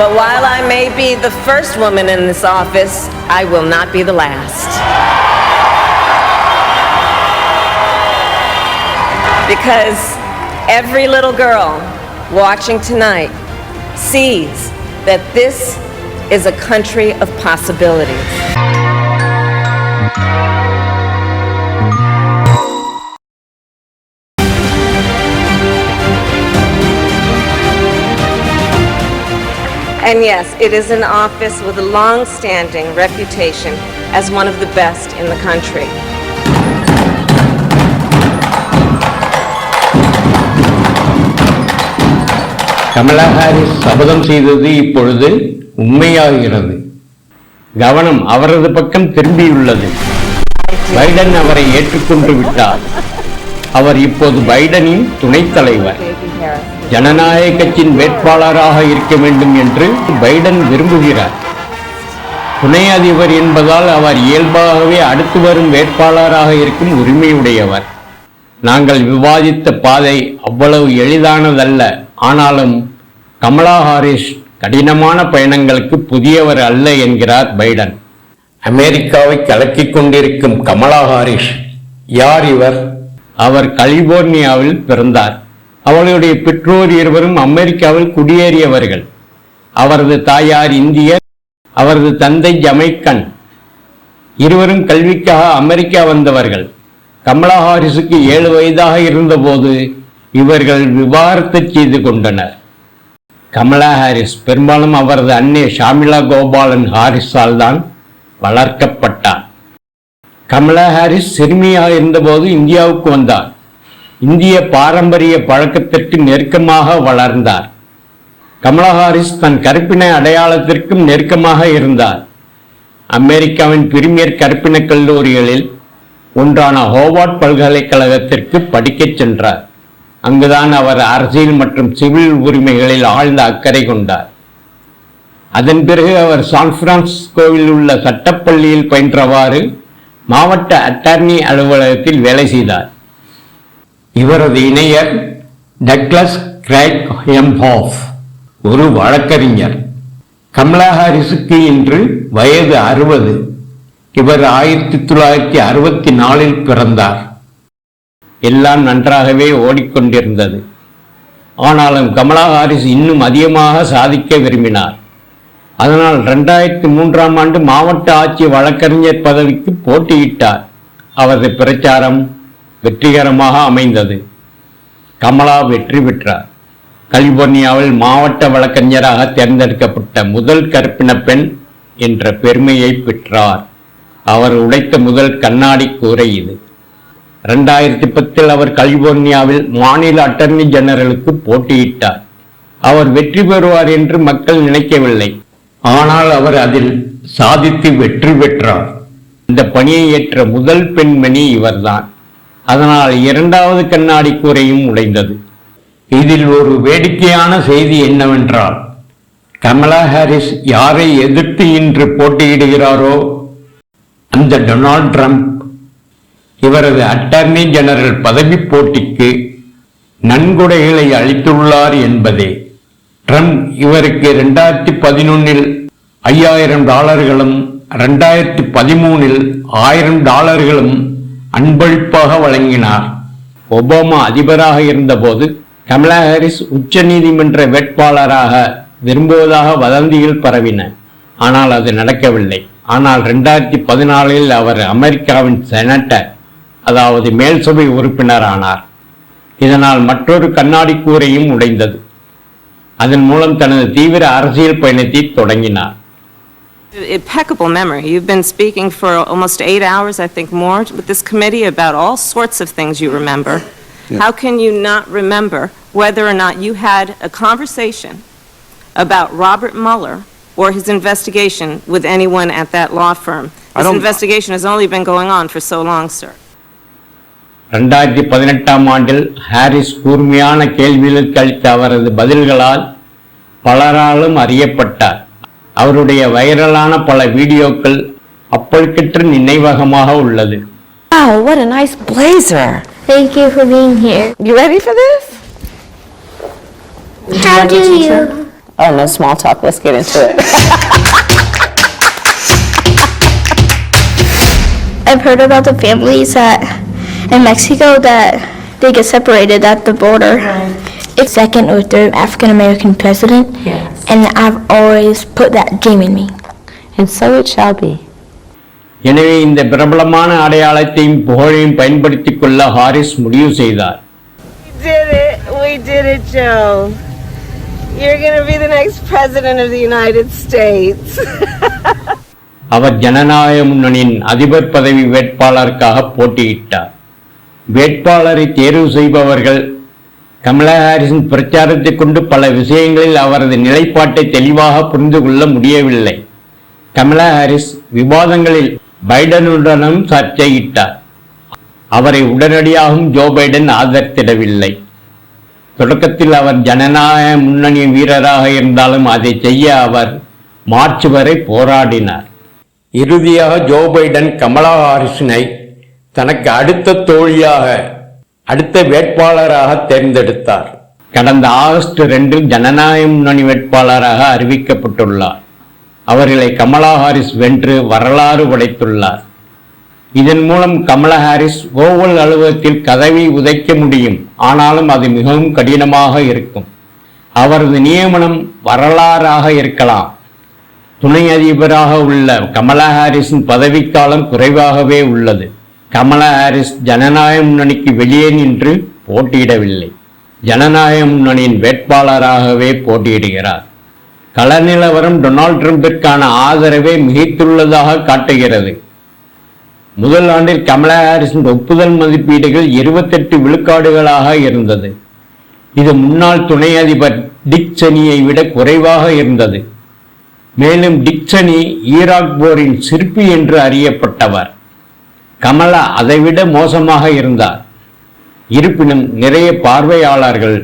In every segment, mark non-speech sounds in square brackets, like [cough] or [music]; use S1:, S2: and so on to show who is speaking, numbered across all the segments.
S1: But while I may be the first woman in this office, I will not be the last. Because every little girl watching tonight sees that this is a country of possibilities. And yes, it is an office with a long-standing reputation as one of the best in the country.
S2: Kamala Harris சபதம் செய்தது இப்பொழுது உண்மையாகிறது. கவனம் அவரது பக்கம் திரும்பியுள்ளது. Biden அவரை ஏற்றுக்கொண்டு விட்டார். அவர் இப்போது பைடனின் துணைத் தலைவர். ஜனநாயக கட்சியின் வேட்பாளராக இருக்க வேண்டும் என்று பைடன் விரும்புகிறார். துணை அதிபர் என்பதால் அவர் இயல்பாகவே அடுத்து வரும் வேட்பாளராக இருக்கும் உரிமையுடையவர். நாங்கள் விவாதித்த பாதை அவ்வளவு எளிதானதல்ல. ஆனாலும் கமலா ஹாரிஸ் கடினமான பயணங்களுக்கு புதியவர் அல்ல என்கிறார் பைடன். அமெரிக்காவை கலக்கிக் கொண்டிருக்கும் கமலா ஹாரிஸ் யார் இவர்? அவர் கலிபோர்னியாவில் பிறந்தார். அவளுடைய பெற்றோர் இருவரும் அமெரிக்காவில் குடியேறியவர்கள். அவரது தாயார் இந்தியர் அவரது தந்தை ஜமைக்கன். இருவரும் கல்விக்காக அமெரிக்கா வந்தவர்கள். கமலா ஹாரிஸுக்கு ஏழு வயதாக இருந்தபோது இவர்கள் விவாகரத்து செய்து கொண்டனர். கமலா ஹாரிஸ் பெரும்பாலும் அவரது அன்னை ஷாமிலா கோபாலன் ஹாரிஸால் தான் வளர்க்கப்பட்டார் கமலா ஹாரிஸ் சிறுமியாக இருந்தபோது இந்தியாவுக்கு வந்தார். இந்திய பாரம்பரிய பழக்கத்திற்கு நெருக்கமாக வளர்ந்தார். கமலா ஹாரிஸ் தன் கருப்பின அடையாளத்திற்கும் நெருக்கமாக இருந்தார். அமெரிக்காவின் பிரிமியர் கருப்பின கல்லூரிகளில் ஒன்றான ஹோவார்ட் பல்கலைக்கழகத்திற்கு படிக்கச் சென்றார். அங்குதான் அவர் அரசியல் மற்றும் சிவில் உரிமைகளில் ஆழ்ந்த அக்கறை கொண்டார். அதன் பிறகு அவர் சான் பிரான்சிஸ்கோவில் உள்ள சட்டப்பள்ளியில் பயின்றவாறு மாவட்ட அட்டார்னி அலுவலகத்தில் வேலை செய்தார். இவரது இணையர் டக்ளஸ் கிராக் ஹெம்ஹாஃப் ஒரு வழக்கறிஞர். கமலா ஹாரிஸுக்கு இன்று வயது அறுபது. இவர் ஆயிரத்தி தொள்ளாயிரத்தி அறுபத்தி நாலில் பிறந்தார். எல்லாம் நன்றாகவே ஓடிக்கொண்டிருந்தது. ஆனாலும் கமலா ஹாரிஸ் இன்னும் அதிகமாக சாதிக்க விரும்பினார். அதனால் ரெண்டாயிரத்தி மூன்றாம் ஆண்டு மாவட்ட ஆட்சி வழக்கறிஞர் பதவிக்கு போட்டியிட்டார். அவரது பிரச்சாரம் வெற்றிகரமாக அமைந்தது. கமலா வெற்றி பெற்றார். கலிபோர்னியாவில் மாவட்ட வழக்கறிஞராக தேர்ந்தெடுக்கப்பட்ட முதல் கருப்பின பெண் என்ற பெருமையை பெற்றார். அவர் உடைத்த முதல் கண்ணாடி கூரை இது. ரெண்டாயிரத்தி பத்தில் அவர் கலிபோர்னியாவில் மாநில அட்டர்னி ஜெனரலுக்கு போட்டியிட்டார். அவர் வெற்றி பெறுவார் என்று மக்கள் நினைக்கவில்லை. ஆனால் அவர் அதில் சாதித்து வெற்றி பெற்றார். இந்த பணியை ஏற்ற முதல் பெண்மணி இவர்தான். அதனால் இரண்டாவது கண்ணாடி கூரையும் உடைந்தது. இதில் ஒரு வேடிக்கையான செய்தி என்னவென்றால் கமலா ஹாரிஸ் யாரை எதிர்த்து இன்று போட்டியிடுகிறாரோ அந்த டொனால்ட் ட்ரம்ப் இவரது அட்டர்னி ஜெனரல் பதவி போட்டிக்கு நன்கொடைகளை அளித்துள்ளார் என்பதே. ட்ரம்ப் இவருக்கு ரெண்டாயிரத்தி பதினொன்னில் ஐயாயிரம் டாலர்களும் ரெண்டாயிரத்தி பதிமூனில் ஆயிரம் டாலர்களும் அன்பளிப்பாக வழங்கினார். ஒபாமா அதிபராக இருந்தபோது கமலா ஹாரிஸ் உச்ச நீதிமன்ற வேட்பாளராக விரும்புவதாக வதந்திகள் பரவின. ஆனால் அது நடக்கவில்லை. ஆனால் ரெண்டாயிரத்தி பதினாலில் அவர் அமெரிக்காவின் செனட்டர் அதாவது மேல் சபை உறுப்பினரானார். இதனால் மற்றொரு கண்ணாடி கூரையும் உடைந்தது. அதன் மூலம் தனது தீவிர அரசியல் பயணத்தை தொடங்கினார்.
S1: Impeccable memory. You've been speaking for almost eight hours, I think more, with this committee about all sorts of things you remember. How can you not remember whether or not you had a conversation about Robert Mueller or his investigation with anyone at that law firm? This
S3: don't-
S1: investigation has only been going on for so long, sir.
S2: ரெண்டாயிரத்தி பதினெட்டாம் ஆண்டில் Harris கூர்மையான கேள்விகளுக்கு அளித்த அவரது பதில்களால் பலராலும் அறியப்பட்டார் அவருடைய வைரலான பல வீடியோக்கள் அப்பழுக்கற்ற நினைவகமாக உள்ளது
S4: Wow, what a nice blazer.
S5: Thank you for being here.
S4: You ready for this?
S5: How do you?
S4: Oh, no small talk. Let's get into it. [laughs]
S3: I've heard about the families that in Mexico that they get separated at the border. It's second or third African American president.
S4: Yes.
S3: And I've always put that dream in me.
S4: And so it shall be.
S2: எனவே இந்த பிரபலமான அடையாளத்தையும் புகழையும் பயன்படுத்திக் கொள்ள Harris முடிவு செய்தார்
S1: did it. We did it, Joe. You're going to be the next president of the United States.
S2: அவர் ஜனநாயக முன்னணியின் அதிபர் பதவி வேட்பாளருக்காக போட்டியிட்டார் வேட்பாளரை தேர்வு செய்பவர்கள் கமலா ஹாரிஸின் பிரச்சாரத்தை கொண்டு பல விஷயங்களில் அவரது நிலைப்பாட்டை தெளிவாக புரிந்து கொள்ள முடியவில்லை. கமலா ஹாரிஸ் விவாதங்களில் பைடனுடனும் சர்ச்சையிட்டார். அவரை உடனடியாகவும் ஜோ பைடன் ஆதரித்திடவில்லை. தொடக்கத்தில் அவர் ஜனநாயக முன்னணி வீரராக இருந்தாலும் அதை செய்ய அவர் மார்ச் வரை போராடினார். இறுதியாக ஜோ பைடன் கமலா ஹாரிஸினை தனக்கு அடுத்த தோழியாக அடுத்த வேட்பாளராக தேர்ந்தெடுத்தார். கடந்த ஆகஸ்ட் ரெண்டில் ஜனநாயக முன்னணி வேட்பாளராக அறிவிக்கப்பட்டுள்ளார். அவர்களை கமலா ஹாரிஸ் வென்று வரலாறு படைத்துள்ளார். இதன் மூலம் கமலா ஹாரிஸ் ஓவல் அலுவலகத்தில் கதவை உதைக்க முடியும். ஆனாலும் அது மிகவும் கடினமாக இருக்கும். அவரது நியமனம் வரலாறாக இருக்கலாம். துணை அதிபராக உள்ள கமலா ஹாரிஸின் பதவிக்காலம் குறைவாகவே உள்ளது. கமலா ஹாரிஸ் ஜனநாயக முன்னணிக்கு வெளியே நின்று போட்டியிடவில்லை. ஜனநாயக முன்னணியின் வேட்பாளராகவே போட்டியிடுகிறார். கள நிலவரம் டொனால்ட் ட்ரம்பிற்கான ஆதரவை மிகைத்துள்ளதாக காட்டுகிறது. முதல் ஆண்டில் கமலா ஹாரிஸின் ஒப்புதல் மதிப்பீடுகள் இருபத்தெட்டு விழுக்காடுகளாக இருந்தது. இது முன்னாள் துணை அதிபர் டிக்சனியை விட குறைவாக இருந்தது. மேலும் டிக்சனி ஈராக் போரின் சிற்பி என்று அறியப்பட்டவர். கமலா அதைவிட மோசமாக இருந்தார். இருப்பினும் நிறைய பார்வையாளர்கள்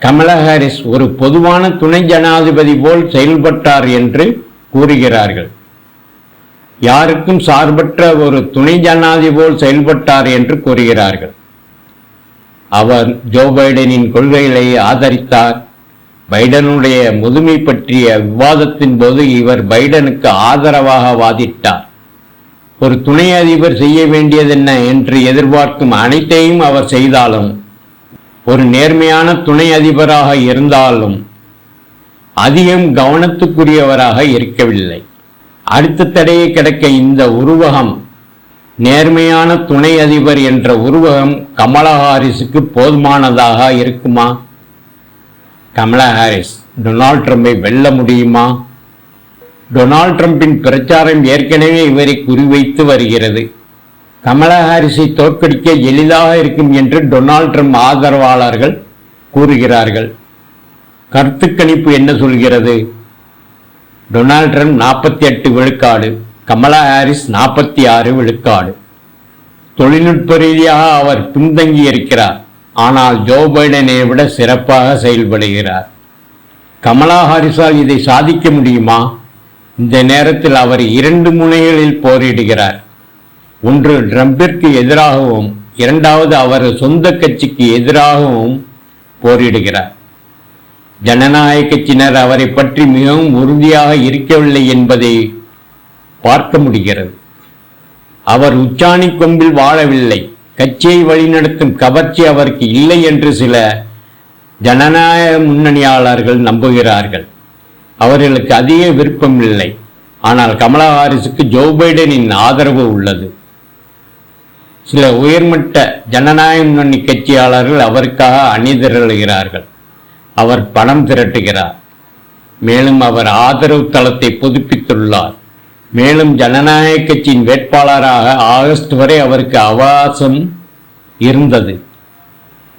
S2: கமலா ஹாரிஸ் ஒரு பொதுவான துணை ஜனாதிபதி போல் செயல்பட்டார் என்று கூறுகிறார்கள். யாருக்கும் சார்பற்ற ஒரு துணை ஜனாதிபதி போல் செயல்பட்டார் என்று கூறுகிறார்கள். அவர் ஜோ பைடனின் கொள்கைகளை ஆதரித்தார். பைடனுடைய முதுமை பற்றிய விவாதத்தின் போது இவர் பைடனுக்கு ஆதரவாக வாதிட்டார். ஒரு துணை அதிபர் செய்ய வேண்டியதென்ன என்று எதிர்பார்க்கும் அனைத்தையும் அவர் செய்தாலும் ஒரு நேர்மையான துணை அதிபராக இருந்தாலும் அதிகம் கவனத்துக்குரியவராக இருக்கவில்லை. அடுத்த தடையை கிடக்க இந்த உருவகம் நேர்மையான துணை அதிபர் என்ற உருவகம் கமலா ஹாரிஸுக்கு போதுமானதாக இருக்குமா? கமலா ஹாரிஸ் டொனால்ட் ட்ரம்பை வெல்ல முடியுமா? டொனால்ட் ட்ரம்பின் பிரச்சாரம் ஏற்கனவே இவரை குறிவைத்து வருகிறது. கமலா ஹாரிஸை தோற்கடிக்க எளிதாக இருக்கும் என்று டொனால்ட் ட்ரம்ப் ஆதரவாளர்கள் கூறுகிறார்கள். கருத்து கணிப்பு என்ன சொல்கிறது? டொனால்ட் ட்ரம்ப் நாற்பத்தி எட்டு விழுக்காடு கமலா ஹாரிஸ் நாற்பத்தி ஆறு விழுக்காடு. தொழில்நுட்ப ரீதியாக அவர் பின்தங்கி இருக்கிறார். ஆனால் ஜோ பைடனை விட சிறப்பாக செயல்படுகிறார். கமலா ஹாரிஸால் இதை சாதிக்க முடியுமா? இந்த நேரத்தில் அவர் இரண்டு முனைகளில் போரிடுகிறார். ஒன்று ட்ரம்பிற்கு எதிராகவும் இரண்டாவது அவர் சொந்த கட்சிக்கு எதிராகவும் போரிடுகிறார். ஜனநாயக கட்சியினர் அவரை பற்றி மிகவும் உறுதியாக இருக்கவில்லை என்பதை பார்க்க முடிகிறது. அவர் உச்சாணி கொம்பில் வாழவில்லை. கட்சியை வழிநடத்தும் கவர்ச்சி அவருக்கு இல்லை என்று சில ஜனநாயக முன்னணியாளர்கள் நம்புகிறார்கள். அவர்களுக்கு அதிக விருப்பம் இல்லை. ஆனால் கமலா ஹாரிஸுக்கு ஜோ பைடனின் ஆதரவு உள்ளது. சில உயர்மட்ட ஜனநாயக முன்னணி கட்சியாளர்கள் அவருக்காக அணிதிரளுகிறார்கள். அவர் பணம் திரட்டுகிறார். மேலும் அவர் ஆதரவு தளத்தை புதுப்பித்துள்ளார். மேலும் ஜனநாயக கட்சியின் வேட்பாளராக ஆகஸ்ட் வரை அவருக்கு அவகாசம் இருந்தது.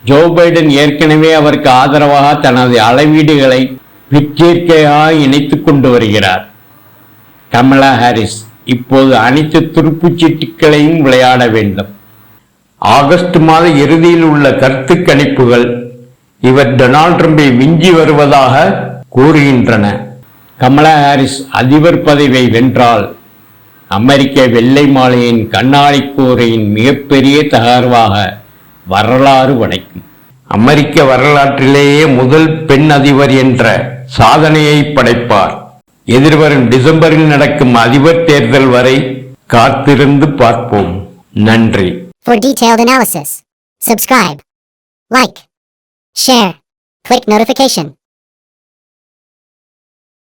S2: ஜோ பைடன் ஏற்கனவே அவருக்கு ஆதரவாக தனது அளவீடுகளை பிற்கேற்கையாக இணைத்துக் கொண்டு வருகிறார். கமலா ஹாரிஸ் இப்போது அனைத்து துருப்புச் சீட்டுகளையும் விளையாட வேண்டும். ஆகஸ்ட் மாத இறுதியில் உள்ள கருத்து கணிப்புகள் இவர் டொனால்ட் ட்ரம்பை விஞ்சி வருவதாக கூறுகின்றன. கமலா ஹாரிஸ் அதிபர் பதவியை வென்றால் அமெரிக்க வெள்ளை மாளிகையின் கண்ணாடி கூரையின் மிகப்பெரிய தகர்வாக வரலாறு வடைக்கும் அமெரிக்க வரலாற்றிலேயே முதல் பெண் அதிபர் என்ற சாதனையை படைப்பார் எதிர்வரும் டிசம்பரில் நடக்கும் அதிபர் தேர்தல் வரை காத்திருந்து பார்ப்போம் நன்றி
S5: For detailed analysis, subscribe, like, share, click notification.